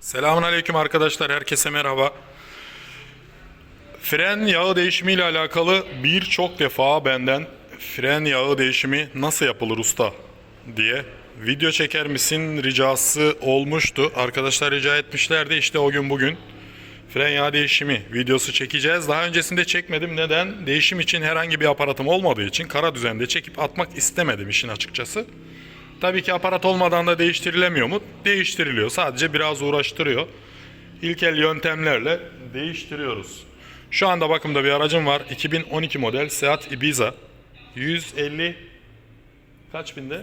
Selamun aleyküm arkadaşlar, herkese merhaba. Fren yağı değişimi ile alakalı birçok defa benden fren yağı değişimi nasıl yapılır usta diye video çeker misin ricası olmuştu. Arkadaşlar rica etmişlerdi işte o gün bugün fren yağı değişimi videosu çekeceğiz. Daha öncesinde çekmedim. Neden? Değişim için herhangi bir aparatım olmadığı için kara düzende çekip atmak istemedim işin açıkçası. Tabii ki aparat olmadan da değiştirilemiyor mu? Değiştiriliyor. Sadece biraz uğraştırıyor. İlkel yöntemlerle değiştiriyoruz. Şu anda bakımda bir aracım var. 2012 model Seat Ibiza. 150 kaç binde?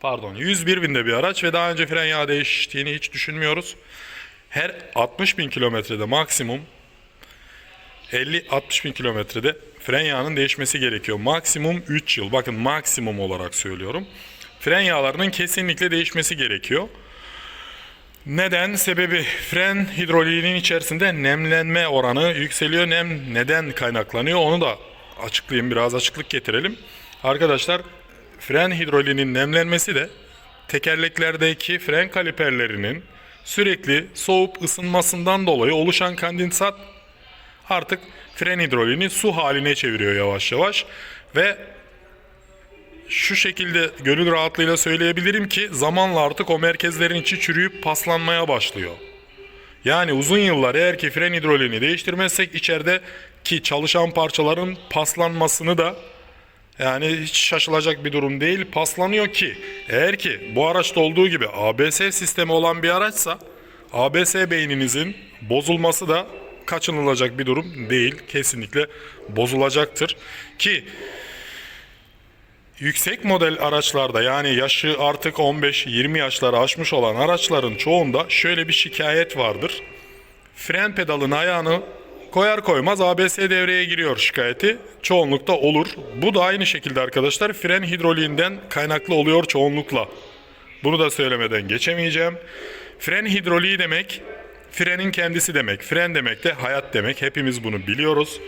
Pardon 101 binde bir araç ve daha önce fren yağı değiştiğini hiç düşünmüyoruz. Her 60 bin kilometrede maksimum 50-60 bin kilometrede fren yağının değişmesi gerekiyor. Maksimum 3 yıl. Bakın maksimum olarak söylüyorum. Fren yağlarının kesinlikle değişmesi gerekiyor. Neden? Sebebi fren hidroliğinin içerisinde nemlenme oranı yükseliyor. Nem neden kaynaklanıyor onu da açıklayayım biraz açıklık getirelim. Arkadaşlar fren hidroliğinin nemlenmesi de tekerleklerdeki fren kaliperlerinin sürekli soğup ısınmasından dolayı oluşan kondensat artık fren hidroliğini su haline çeviriyor yavaş yavaş ve şu şekilde gönül rahatlığıyla söyleyebilirim ki zamanla artık o merkezlerin içi çürüyüp paslanmaya başlıyor. Yani uzun yıllar eğer ki fren hidroliğini değiştirmezsek içerideki çalışan parçaların paslanmasını da yani hiç şaşılacak bir durum değil. Paslanıyor ki eğer ki bu araçta olduğu gibi ABS sistemi olan bir araçsa ABS beyninizin bozulması da kaçınılacak bir durum değil. Kesinlikle bozulacaktır. Ki Yüksek model araçlarda yani yaşı artık 15-20 yaşları aşmış olan araçların çoğunda şöyle bir şikayet vardır. Fren pedalın ayağını koyar koymaz ABS devreye giriyor şikayeti. Çoğunlukta olur. Bu da aynı şekilde arkadaşlar fren hidroliğinden kaynaklı oluyor çoğunlukla. Bunu da söylemeden geçemeyeceğim. Fren hidroliği demek frenin kendisi demek. Fren demek de hayat demek. Hepimiz bunu biliyoruz.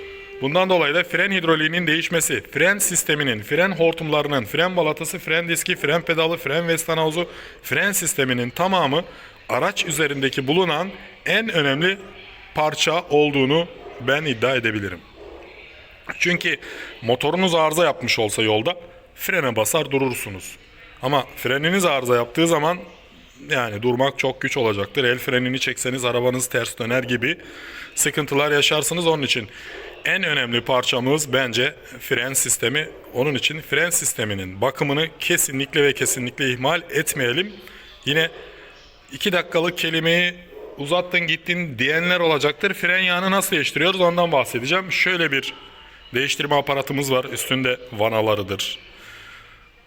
Bundan dolayı da fren hidroliğinin değişmesi, fren sisteminin, fren hortumlarının, fren balatası, fren diski, fren pedalı, fren vestanozu, fren sisteminin tamamı araç üzerindeki bulunan en önemli parça olduğunu ben iddia edebilirim. Çünkü motorunuz arıza yapmış olsa yolda frene basar durursunuz. Ama freniniz arıza yaptığı zaman yani durmak çok güç olacaktır. El frenini çekseniz arabanız ters döner gibi sıkıntılar yaşarsınız. Onun için en önemli parçamız bence fren sistemi. Onun için fren sisteminin bakımını kesinlikle ve kesinlikle ihmal etmeyelim. Yine iki dakikalık kelimeyi uzattın gittin diyenler olacaktır. Fren yağını nasıl değiştiriyoruz ondan bahsedeceğim. Şöyle bir değiştirme aparatımız var. Üstünde vanalarıdır,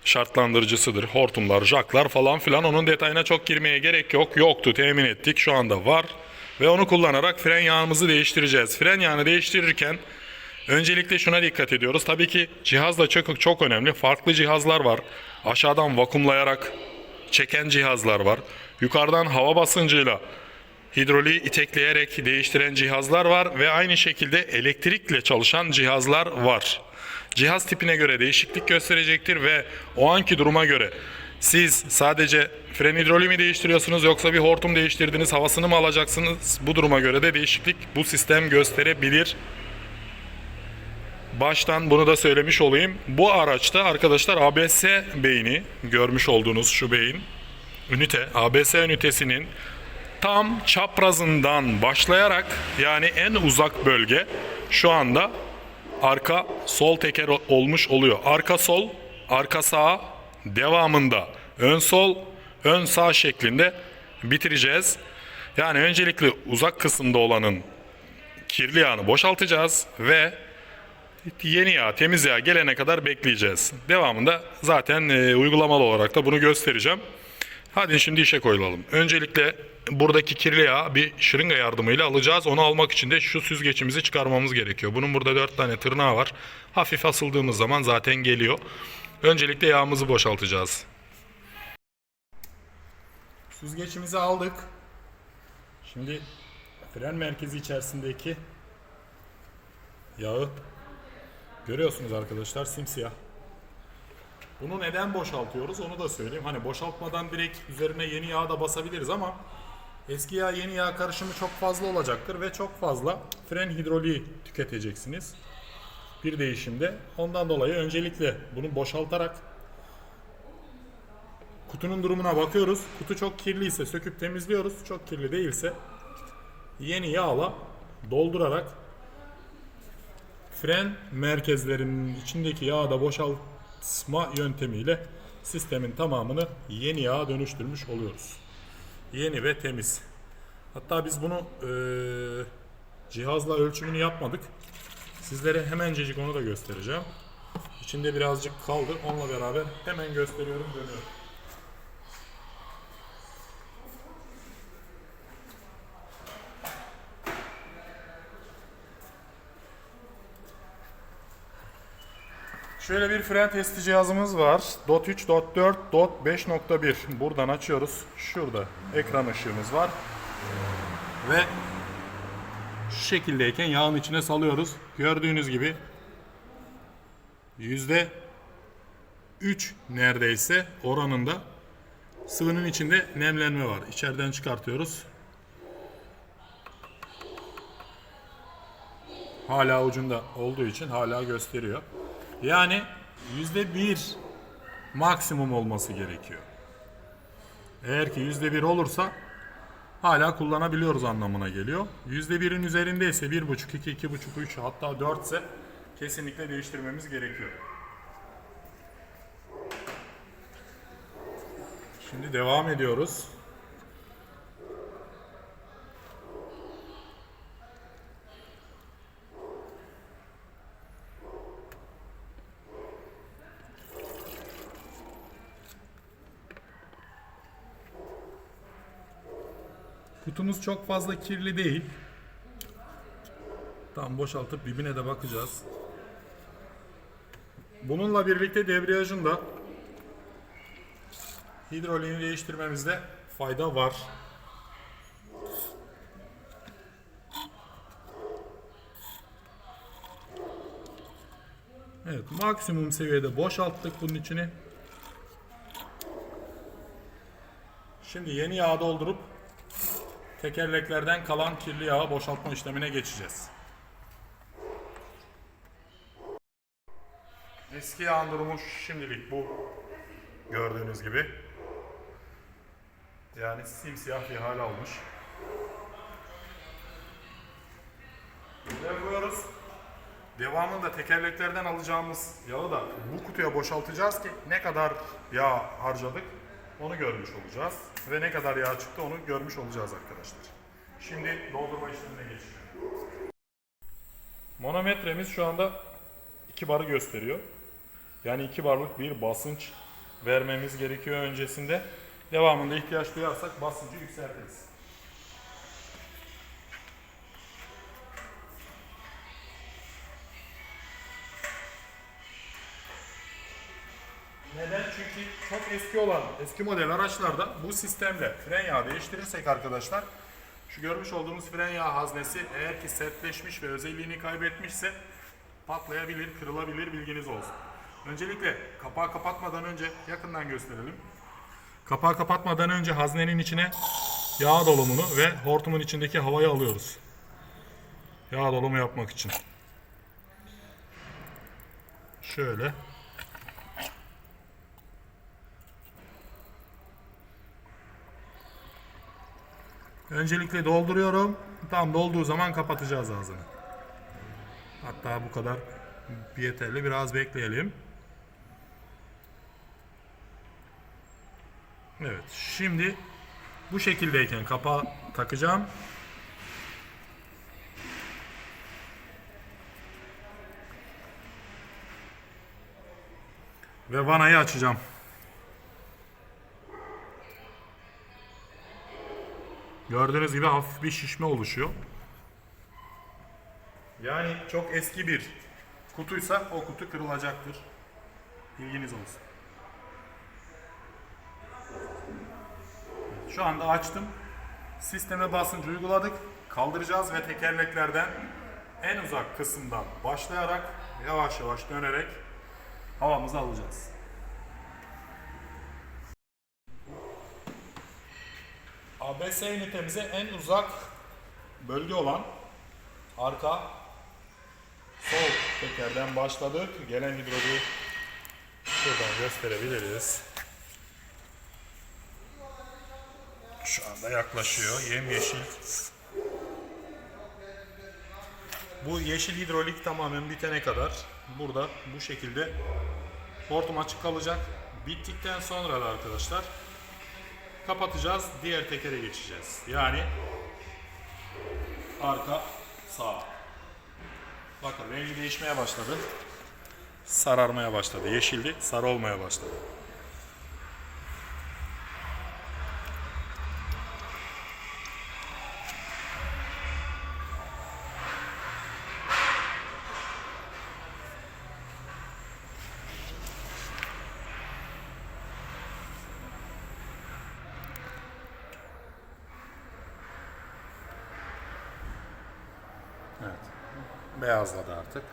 şartlandırıcısıdır, hortumlar, jaklar falan filan. Onun detayına çok girmeye gerek yok. Yoktu temin ettik. Şu anda var. Ve onu kullanarak fren yağımızı değiştireceğiz. Fren yağını değiştirirken öncelikle şuna dikkat ediyoruz. Tabii ki cihaz da çok, çok önemli. Farklı cihazlar var. Aşağıdan vakumlayarak çeken cihazlar var. Yukarıdan hava basıncıyla hidroliği itekleyerek değiştiren cihazlar var ve aynı şekilde elektrikle çalışan cihazlar var. Cihaz tipine göre değişiklik gösterecektir ve o anki duruma göre siz sadece fren hidroliği mi değiştiriyorsunuz yoksa bir hortum değiştirdiniz havasını mı alacaksınız? Bu duruma göre de değişiklik bu sistem gösterebilir. Baştan bunu da söylemiş olayım. Bu araçta arkadaşlar ABS beyni görmüş olduğunuz şu beyin ünite ABS ünitesinin tam çaprazından başlayarak yani en uzak bölge şu anda arka sol teker olmuş oluyor. Arka sol, arka sağ devamında ön sol, ön sağ şeklinde bitireceğiz. Yani öncelikle uzak kısımda olanın kirli yağını boşaltacağız ve yeni yağ, temiz yağ gelene kadar bekleyeceğiz. Devamında zaten e, uygulamalı olarak da bunu göstereceğim. Hadi şimdi işe koyulalım. Öncelikle buradaki kirli yağı bir şırınga yardımıyla alacağız. Onu almak için de şu süzgecimizi çıkarmamız gerekiyor. Bunun burada 4 tane tırnağı var. Hafif asıldığımız zaman zaten geliyor. Öncelikle yağımızı boşaltacağız. Süzgecimizi aldık. Şimdi fren merkezi içerisindeki yağı görüyorsunuz arkadaşlar simsiyah. Bunu neden boşaltıyoruz onu da söyleyeyim. Hani boşaltmadan direkt üzerine yeni yağ da basabiliriz ama Eski yağ yeni yağ karışımı çok fazla olacaktır ve çok fazla fren hidroliği tüketeceksiniz. Bir değişimde. Ondan dolayı öncelikle bunu boşaltarak kutunun durumuna bakıyoruz. Kutu çok kirliyse söküp temizliyoruz. Çok kirli değilse yeni yağla doldurarak fren merkezlerinin içindeki yağı da boşaltma yöntemiyle sistemin tamamını yeni yağa dönüştürmüş oluyoruz. Yeni ve temiz. Hatta biz bunu eee, cihazla ölçümünü yapmadık. Sizlere hemencecik onu da göstereceğim. İçinde birazcık kaldı. Onunla beraber hemen gösteriyorum dönüyorum. Şöyle bir fren testi cihazımız var. Dot 3, Dot 4, Dot 5.1. Buradan açıyoruz. Şurada ekran ışığımız var. Ve şu şekildeyken yağın içine salıyoruz. Gördüğünüz gibi yüzde 3 neredeyse oranında sıvının içinde nemlenme var. İçeriden çıkartıyoruz. Hala ucunda olduğu için hala gösteriyor. Yani yüzde bir maksimum olması gerekiyor. Eğer ki yüzde bir olursa hala kullanabiliyoruz anlamına geliyor. Yüzde birin üzerindeyse bir buçuk, iki, iki buçuk, üç hatta dört ise kesinlikle değiştirmemiz gerekiyor. Şimdi devam ediyoruz. Kutumuz çok fazla kirli değil. Tam boşaltıp dibine de bakacağız. Bununla birlikte debriyajın da hidroliğini değiştirmemizde fayda var. Evet, maksimum seviyede boşalttık bunun içini. Şimdi yeni yağ doldurup tekerleklerden kalan kirli yağı boşaltma işlemine geçeceğiz. Eski yağın durumu şimdilik bu. Gördüğünüz gibi. Yani simsiyah bir hal almış. Koyuyoruz. Devamında tekerleklerden alacağımız yağı da bu kutuya boşaltacağız ki ne kadar yağ harcadık onu görmüş olacağız. Ve ne kadar yağ çıktı onu görmüş olacağız arkadaşlar. Şimdi doldurma işlemine geçiyorum. Manometremiz şu anda 2 barı gösteriyor. Yani 2 barlık bir basınç vermemiz gerekiyor öncesinde. Devamında ihtiyaç duyarsak basıncı yükseltiriz. Çünkü çok eski olan, eski model araçlarda bu sistemle fren yağı değiştirirsek arkadaşlar, şu görmüş olduğumuz fren yağı haznesi eğer ki sertleşmiş ve özelliğini kaybetmişse patlayabilir, kırılabilir bilginiz olsun. Öncelikle kapağı kapatmadan önce yakından gösterelim. Kapağı kapatmadan önce haznenin içine yağ dolumunu ve hortumun içindeki havayı alıyoruz. Yağ dolumu yapmak için. Şöyle. Öncelikle dolduruyorum. Tam dolduğu zaman kapatacağız ağzını. Hatta bu kadar yeterli. Biraz bekleyelim. Evet. Şimdi bu şekildeyken kapağı takacağım. Ve vanayı açacağım. Gördüğünüz gibi hafif bir şişme oluşuyor. Yani çok eski bir kutuysa o kutu kırılacaktır. Bilginiz olsun. Şu anda açtım. Sisteme basınç uyguladık. Kaldıracağız ve tekerleklerden en uzak kısımdan başlayarak yavaş yavaş dönerek havamızı alacağız. ABS ünitemize en uzak bölge olan arka sol tekerden başladık. Gelen hidroliği şuradan gösterebiliriz. Şu anda yaklaşıyor. Yemyeşil. Bu yeşil hidrolik tamamen bitene kadar burada bu şekilde hortum açık kalacak. Bittikten sonra da arkadaşlar kapatacağız. Diğer tekere geçeceğiz. Yani arka sağ. Bakın rengi değişmeye başladı. Sararmaya başladı. Yeşildi, sarı olmaya başladı. Beyazladı artık.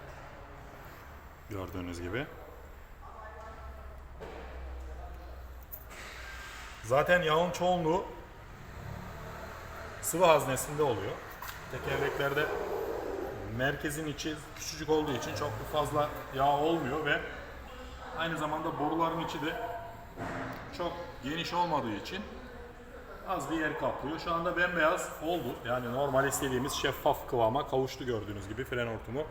Gördüğünüz gibi. Zaten yağın çoğunluğu sıvı haznesinde oluyor. Tekerleklerde merkezin içi küçücük olduğu için çok fazla yağ olmuyor ve aynı zamanda boruların içi de çok geniş olmadığı için az bir yer kaplıyor. Şu anda bembeyaz oldu. Yani normal istediğimiz şeffaf kıvama kavuştu gördüğünüz gibi fren hortumu.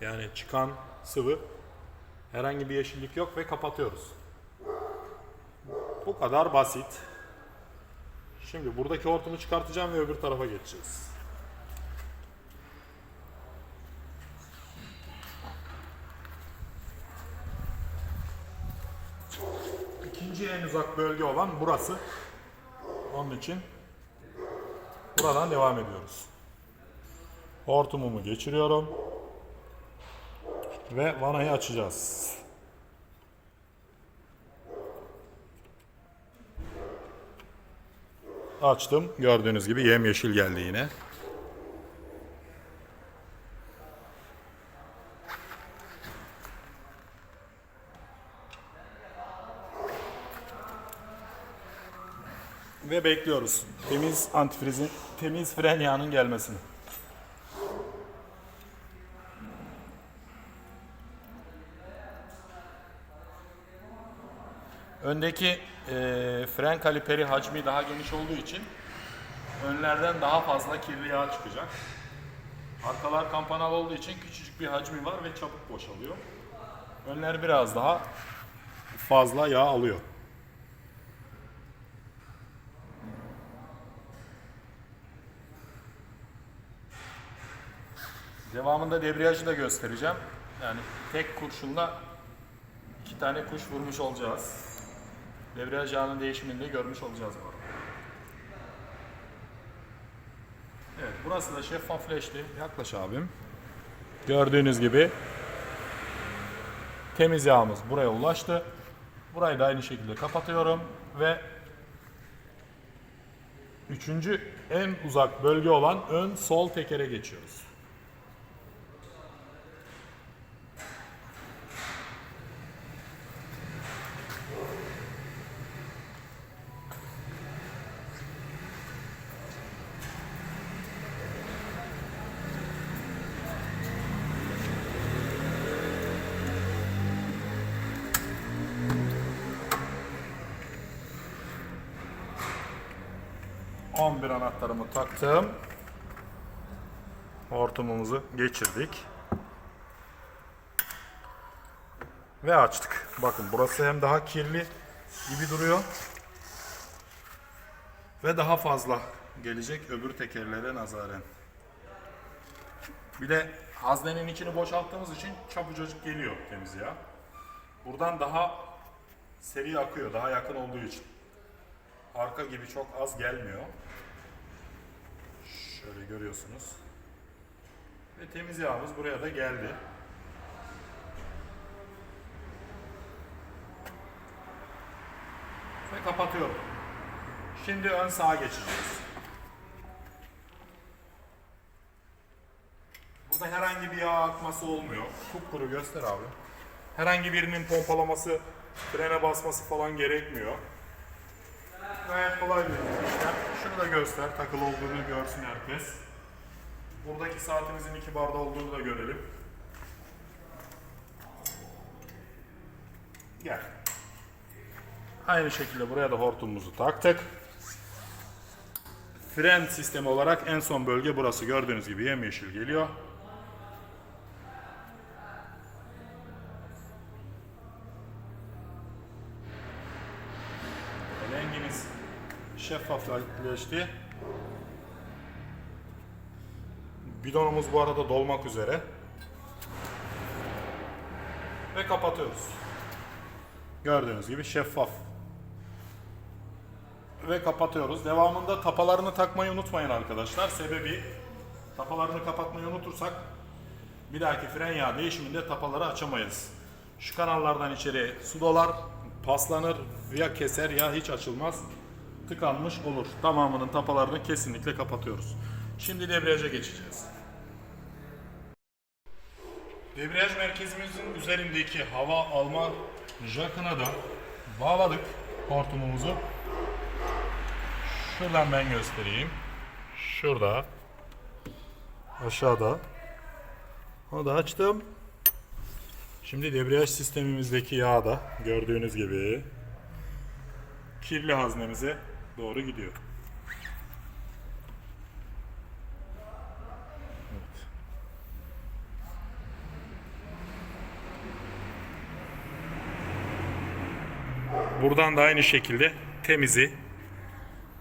Yani çıkan sıvı herhangi bir yeşillik yok ve kapatıyoruz. Bu kadar basit. Şimdi buradaki hortumu çıkartacağım ve öbür tarafa geçeceğiz. İkinci en uzak bölge olan burası. Onun için buradan devam ediyoruz. Hortumumu geçiriyorum. Ve vanayı açacağız. Açtım. Gördüğünüz gibi yemyeşil geldi yine. Ve bekliyoruz. Temiz antifrizin, temiz fren yağının gelmesini. Öndeki e, fren kaliperi hacmi daha geniş olduğu için önlerden daha fazla kirli yağ çıkacak. Arkalar kampanalı olduğu için küçücük bir hacmi var ve çabuk boşalıyor. Önler biraz daha fazla yağ alıyor. Devamında debriyajı da göstereceğim. Yani tek kurşunla iki tane kuş vurmuş olacağız. Debriyaj yağının değişimini de görmüş olacağız bu arada. Evet burası da şeffafleşti. Yaklaş abim. Gördüğünüz gibi temiz yağımız buraya ulaştı. Burayı da aynı şekilde kapatıyorum ve üçüncü en uzak bölge olan ön sol tekere geçiyoruz. Taktım. Hortumumuzu geçirdik. Ve açtık. Bakın burası hem daha kirli gibi duruyor. Ve daha fazla gelecek öbür tekerlere nazaren. Bir de haznenin içini boşalttığımız için çabucacık geliyor temiz yağ. Buradan daha seri akıyor, daha yakın olduğu için. Arka gibi çok az gelmiyor. Şöyle görüyorsunuz. Ve temiz yağımız buraya da geldi. Ve kapatıyorum. Şimdi ön sağa geçeceğiz. Burada herhangi bir yağ akması olmuyor. Kupkuru göster abi. Herhangi birinin pompalaması, frene basması falan gerekmiyor. Gayet kolay bir işlem. Şunu da göster. Takılı olduğunu görsün herkes. Buradaki saatimizin iki barda olduğunu da görelim. Gel. Aynı şekilde buraya da hortumumuzu taktık. Fren sistemi olarak en son bölge burası. Gördüğünüz gibi yemyeşil geliyor. Şeffaflaştı. Bidonumuz bu arada dolmak üzere. Ve kapatıyoruz. Gördüğünüz gibi şeffaf. Ve kapatıyoruz. Devamında tapalarını takmayı unutmayın arkadaşlar. Sebebi tapalarını kapatmayı unutursak bir dahaki fren yağı değişiminde tapaları açamayız. Şu kanallardan içeri su dolar, paslanır, ya keser ya hiç açılmaz. Tıkanmış olur. Tamamının tapalarını kesinlikle kapatıyoruz. Şimdi debriyaja geçeceğiz. Debriyaj merkezimizin üzerindeki hava alma jakına da bağladık hortumumuzu. Şuradan ben göstereyim. Şurada. Aşağıda. Onu da açtım. Şimdi debriyaj sistemimizdeki yağ da gördüğünüz gibi kirli haznemize doğru gidiyor. Evet. Buradan da aynı şekilde temizi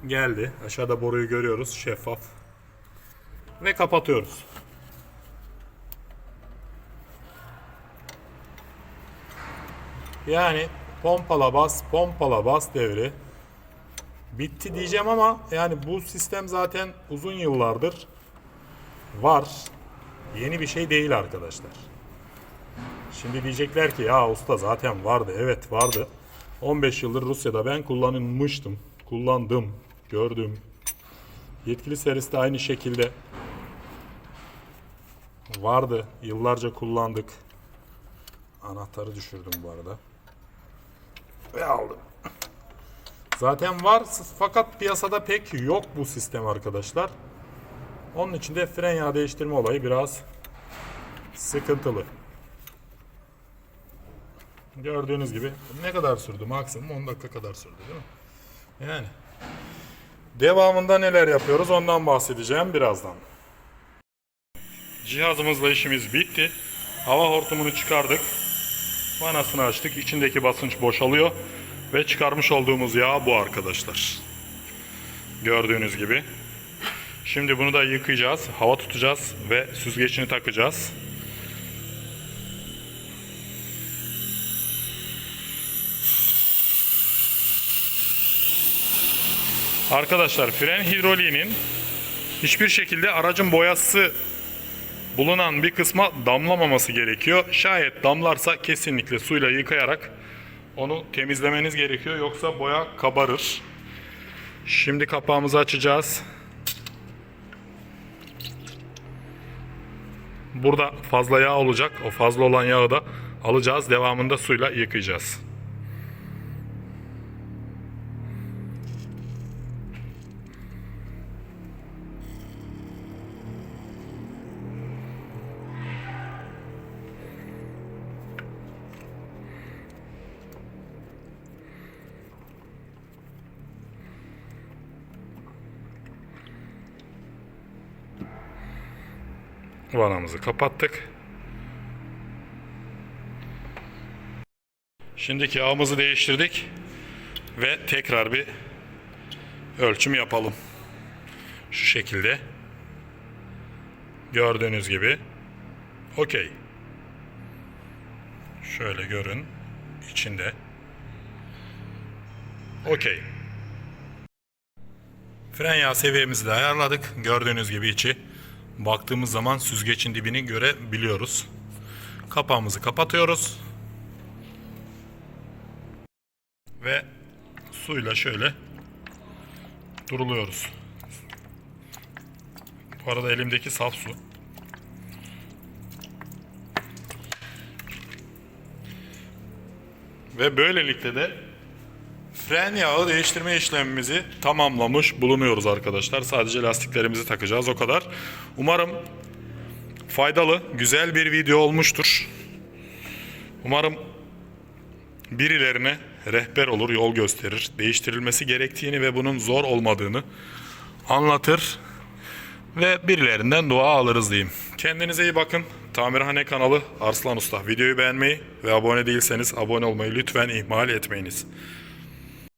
geldi. Aşağıda boruyu görüyoruz şeffaf. Ve kapatıyoruz. Yani pompala bas, pompala bas devri. Bitti diyeceğim ama yani bu sistem zaten uzun yıllardır var. Yeni bir şey değil arkadaşlar. Şimdi diyecekler ki ya usta zaten vardı. Evet vardı. 15 yıldır Rusya'da ben kullanılmıştım. Kullandım, gördüm. Yetkili serviste aynı şekilde vardı. Yıllarca kullandık. Anahtarı düşürdüm bu arada. Ve aldım. Zaten var fakat piyasada pek yok bu sistem arkadaşlar. Onun için de fren yağı değiştirme olayı biraz sıkıntılı. Gördüğünüz gibi ne kadar sürdü? Maksimum 10 dakika kadar sürdü değil mi? Yani. Devamında neler yapıyoruz ondan bahsedeceğim birazdan. Cihazımızla işimiz bitti. Hava hortumunu çıkardık. Vanasını açtık. İçindeki basınç boşalıyor. Ve çıkarmış olduğumuz yağ bu arkadaşlar. Gördüğünüz gibi. Şimdi bunu da yıkayacağız. Hava tutacağız ve süzgeçini takacağız. Arkadaşlar fren hidroliğinin hiçbir şekilde aracın boyası bulunan bir kısma damlamaması gerekiyor. Şayet damlarsa kesinlikle suyla yıkayarak onu temizlemeniz gerekiyor. Yoksa boya kabarır. Şimdi kapağımızı açacağız. Burada fazla yağ olacak. O fazla olan yağı da alacağız. Devamında suyla yıkayacağız. Vanamızı kapattık. Şimdiki ağımızı değiştirdik ve tekrar bir ölçüm yapalım. Şu şekilde. Gördüğünüz gibi. Okey. Şöyle görün. içinde. Okey. Fren yağ seviyemizi de ayarladık. Gördüğünüz gibi içi. Baktığımız zaman süzgecin dibini görebiliyoruz. Kapağımızı kapatıyoruz. Ve suyla şöyle duruluyoruz. Bu arada elimdeki saf su. Ve böylelikle de Fren yağı değiştirme işlemimizi tamamlamış bulunuyoruz arkadaşlar. Sadece lastiklerimizi takacağız o kadar. Umarım faydalı, güzel bir video olmuştur. Umarım birilerine rehber olur, yol gösterir. Değiştirilmesi gerektiğini ve bunun zor olmadığını anlatır ve birilerinden dua alırız diyeyim. Kendinize iyi bakın. Tamirhane kanalı Arslan Usta. Videoyu beğenmeyi ve abone değilseniz abone olmayı lütfen ihmal etmeyiniz.